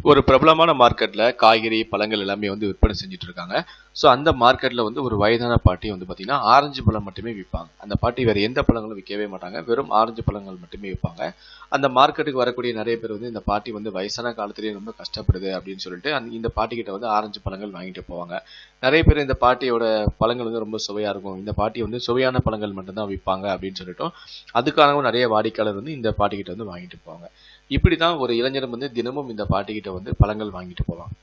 ஒரு பிரபலமான மார்க்கெட்ல காய்கறி பழங்கள் எல்லாமே வந்து விற்பனை செஞ்சுட்டு இருக்காங்க ஸோ அந்த மார்க்கெட்ல வந்து ஒரு வயதான பாட்டி வந்து பார்த்தீங்கன்னா ஆரஞ்சு பழம் மட்டுமே விற்பாங்க அந்த பாட்டி வேற எந்த பழங்களும் விற்கவே மாட்டாங்க. வெறும் ஆரஞ்சு பழங்கள் மட்டுமே விற்பாங்க அந்த மார்க்கெட்டுக்கு வரக்கூடிய நிறைய பேர் வந்து இந்த பாட்டி வந்து வயசான காலத்திலேயே ரொம்ப கஷ்டப்படுது அப்படின்னு சொல்லிட்டு அந்த இந்த பாட்டி கிட்ட வந்து ஆரஞ்சு பழங்கள் வாங்கிட்டு போவாங்க. நிறைய பேர் இந்த பாட்டியோட பழங்கள் வந்து ரொம்ப சுவையா இருக்கும். இந்த பாட்டி வந்து சுவையான பழங்கள் மட்டும்தான் விற்பாங்க அப்படின்னு சொல்லிட்டோம் அதுக்காகவும் நிறைய வாடிக்கையாளர் வந்து இந்த பாட்டி கிட்ட வந்து வாங்கிட்டு போவாங்க. இப்படி தான் ஒரு இளைஞர் வந்து தினமும் இந்த பாட்டிக்கிட்ட வந்து பழங்கள் வாங்கிட்டு போகலாம்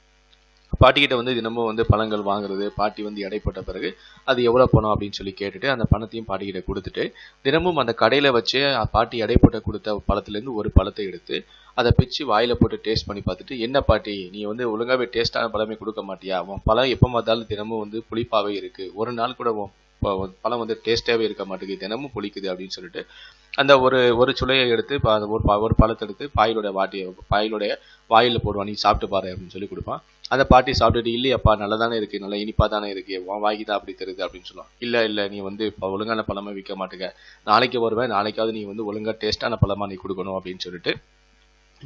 பாட்டிக்கிட்ட வந்து தினமும் வந்து பழங்கள் வாங்குறது பாட்டி வந்து எடை போட்ட பிறகு அது எவ்வளோ பணம் அப்படின்னு சொல்லி கேட்டுட்டு அந்த பணத்தையும் பாட்டிக்கிட்ட கொடுத்துட்டு தினமும் அந்த கடையில் வச்சு பாட்டி எடை கொடுத்த பழத்துலேருந்து ஒரு பழத்தை எடுத்து அதை பிச்சு வாயில் போட்டு டேஸ்ட் பண்ணி பார்த்துட்டு என்ன பாட்டி நீ வந்து ஒழுங்காகவே டேஸ்ட்டான பழமே கொடுக்க மாட்டியா? உன் பழம் எப்போ பார்த்தாலும் தினமும் வந்து புளிப்பாகவே இருக்குது ஒரு நாள் கூட பழம் வந்து டேஸ்ட்டாகவே இருக்க மாட்டேங்குது. தினமும் புளிக்குது அப்படின்னு சொல்லிட்டு அந்த ஒரு ஒரு சுளையை எடுத்து ஒரு ஒரு பழத்தை எடுத்து பாயிலோட வாட்டியை பாயிலுடைய வாயில் போடுவான். நீ சாப்பிட்டு பாரு அப்படின்னு சொல்லி கொடுப்பான். அந்த பாட்டி சாப்பிட்டுட்டு இல்லையப்பா நல்லா தானே இருக்குது நல்லா இனிப்பாக தானே இருக்குது உன் வாங்கி தான் அப்படி தருது அப்படின்னு சொல்லுவான். இல்லை இல்லை நீ வந்து இப்போ ஒழுங்கான பழமா விற்க மாட்டேங்க. நாளைக்கு வருவேன் நாளைக்காவது நீ வந்து ஒழுங்காக டேஸ்ட்டான பழமாக நீ கொடுக்கணும் அப்படின்னு சொல்லிட்டு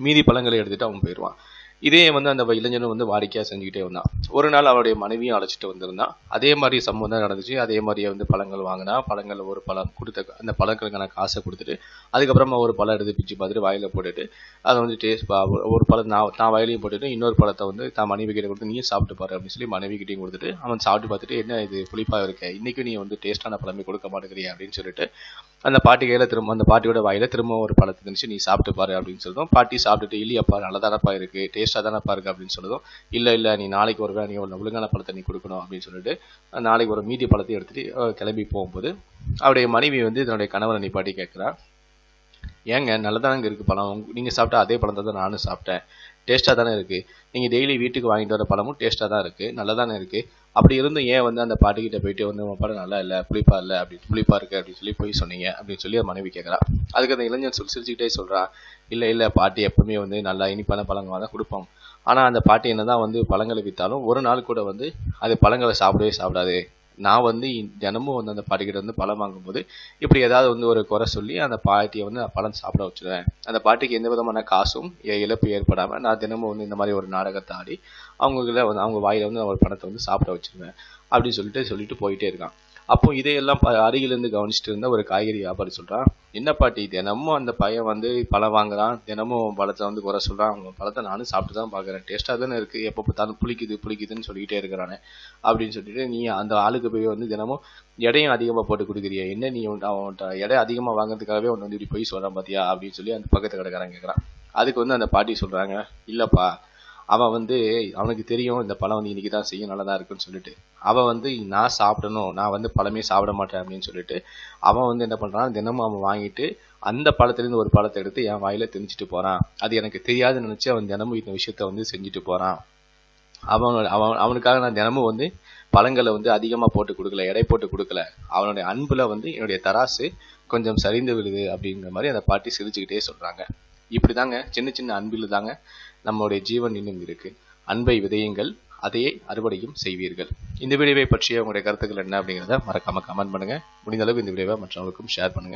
மீதி பழங்களை எடுத்துகிட்டு அவன் போயிடுவான். இதே வந்து அந்த இளைஞனும் வந்து வாடிக்கையாக செஞ்சுக்கிட்டே வந்தான் ஒரு நாள் அவருடைய மனைவியும் அழைச்சிட்டு வந்திருந்தான் அதே மாதிரி சம்பவம் தான் நடந்துச்சு. அதே மாதிரியே வந்து பழங்கள் வாங்கினா பழங்கள் ஒரு பழம் கொடுத்த அந்த பழங்களுக்கான காசை கொடுத்துட்டு அதுக்கப்புறமா ஒரு பழம் எடுத்து பிச்சு பார்த்துட்டு வாயில போட்டுட்டு அதை வந்து டேஸ்ட் ஒரு பழம் நான் நான் வயலையும் போட்டுட்டு இன்னொரு பழத்தை வந்து தான் மனைவி கிட்ட கொடுத்து நீயும் சாப்பிட்டு பாரு அப்படின்னு சொல்லி மனைவி கிட்டையும் கொடுத்துட்டு அவன் சாப்பிட்டு பார்த்துட்டு என்ன இது புளிப்பாக இருக்க? இன்றைக்கும் நீ வந்து டேஸ்டான பழமே கொடுக்க மாட்டேங்கிறியா? அப்படின்னு சொல்லிட்டு அந்த பாட்டி கையில திரும்ப அந்த பாட்டியோட வாயில திரும்ப ஒரு பழத்தை திணிச்சு நீ சாப்பிட்டு பாரு அப்படின்னு சொல்லிட்டு பாட்டி சாப்பிட்டுட்டு இல்லையாப்பா நல்லதானப்பா இருக்கு டேஸ்ட் தானப்பா பாருங்க அப்படின்னு சொல்லுதும். இல்லை இல்லை நீ நாளைக்கு ஒரு நீ ஒரு ஒழுங்கான பழத்தை நீ கொடுக்கணும் அப்படின்னு சொல்லிட்டு நாளைக்கு ஒரு மீதி பழத்தை எடுத்துகிட்டு கிளம்பி போகும்போது அவருடைய மனைவி வந்து இதனுடைய கணவரை நிப்பாட்டி கேட்குறா ஏங்க நல்லதானங்க இருக்கு பழம். நீங்கள் சாப்பிட்டா அதே பழத்தை தான் நானும் சாப்பிட்டேன். டேஸ்ட்டாக தானே இருக்குது நீங்கள் டெய்லி வீட்டுக்கு வாங்கிட்டு வர பழமும் டேஸ்ட்டாக தான் இருக்குது நல்லா தானே இருக்குது அப்படி இருந்தும் ஏன் வந்து அந்த பாட்டிக்கிட்ட போயிட்டு வந்து உன் படம் நல்லா இல்லை புளிப்பா இல்லை அப்படி புளிப்பா இருக்குது அப்படின்னு சொல்லி போய் சொன்னீங்க. அப்படின்னு சொல்லி மனைவி கேட்குறா. அதுக்கு அந்த இளைஞன் சொல்லி சிரிச்சுக்கிட்டே சொல்கிறா இல்லை இல்லை பாட்டி எப்பவுமே வந்து நல்லா இனிப்பான பழங்களாக தான் கொடுப்போம். ஆனால் அந்த பாட்டி என்ன தான் வந்து பழங்களை விற்றாலும் ஒரு நாள் கூட வந்து அது பழங்களை சாப்பிடவே சாப்பிடாது. நான் வந்து தினமும் வந்து அந்த பாட்டிக்கிட்ட வந்து பழம் வாங்கும்போது இப்படி ஏதாவது வந்து ஒரு குறை சொல்லி அந்த பாட்டியை வந்து நான் பழம் சாப்பிட வச்சுருவேன். அந்த பாட்டிக்கு எந்த விதமான காசும் இழப்பு ஏற்படாமல் நான் தினமும் வந்து இந்த மாதிரி ஒரு நாடகத்தை ஆடி அவங்கள வந்து அவங்க வாயில வந்து ஒரு பணத்தை வந்து சாப்பிட வச்சுருவேன். அப்படின்னு சொல்லிட்டு சொல்லிட்டு போயிட்டே இருக்கான். அப்போ இதையெல்லாம் அருகிலிருந்து கவனிச்சுட்டு இருந்த ஒரு காய்கறி வியாபாரி சொல்கிறான் என்ன பாட்டி தினமும் அந்த பையன் வந்து பழம் வாங்குறான் தினமும் பழத்தை வந்து குறை சொல்கிறான் அவங்க பழத்தை நானும் சாப்பிட்டு தான் பார்க்குறேன் டேஸ்ட்டாக தானே இருக்குது எப்போ பார்த்தாலும் புளிக்குது புளிக்குதுன்னு சொல்லிக்கிட்டே இருக்கிறானே அப்படின்னு சொல்லிட்டு நீ அந்த ஆளுக்கு போய் வந்து தினமும் எடையும் அதிகமாக போட்டு கொடுக்குறிய என்ன நீ அவன்கிட்ட எடை அதிகமாக வாங்குறதுக்காகவே ஒன்று வந்து இப்படி போய் சொல்கிறான் பார்த்தியா அப்படின்னு சொல்லி அந்த பக்கத்து கடைக்காரன் கேட்குறான் அதுக்கு வந்து அந்த பாட்டி சொல்கிறாங்க இல்லைப்பா அவன் வந்து அவனுக்கு தெரியும் இந்த பழம் வந்து இன்னைக்கு தான் செய்யும் நல்லதாக இருக்குன்னு சொல்லிட்டு. அவன் வந்து நான் சாப்பிடணும் நான் வந்து பழமே சாப்பிட மாட்டேன் அப்படின்னு சொல்லிட்டு அவன் வந்து என்ன பண்ணுறான் தினமும் அவன் வாங்கிட்டு அந்த பழத்துலேருந்து ஒரு பழத்தை எடுத்து என் வாயில திணிச்சிட்டு போகிறான் அது எனக்கு தெரியாதுன்னு நினச்சி அவன் தினமும் இந்த விஷயத்த வந்து செஞ்சுட்டு போகிறான் அவனோட அவன் அவனுக்காக நான் தினமும் வந்து பழங்களை வந்து அதிகமாக போட்டு கொடுக்கல எடை போட்டு கொடுக்கல. அவனுடைய அன்பில் வந்து என்னுடைய தராசு கொஞ்சம் சரிந்து விழுது அப்படிங்கிற மாதிரி அந்த பாட்டி சிரிச்சுக்கிட்டே இப்படி தாங்க சின்ன சின்ன அன்பில் தாங்க நம்மளுடைய ஜீவன் இன்னும் இருக்கு. அன்பை விதையுங்கள் அதையே அறுவடையும் செய்வீர்கள். இந்த வீடியோவை பற்றிய உங்களுடைய கருத்துக்கள் என்ன அப்படிங்கிறத மறக்காம கமெண்ட் பண்ணுங்க. முடிந்த அளவு இந்த வீடியோவை மற்றவங்களுக்கும் ஷேர் பண்ணுங்க.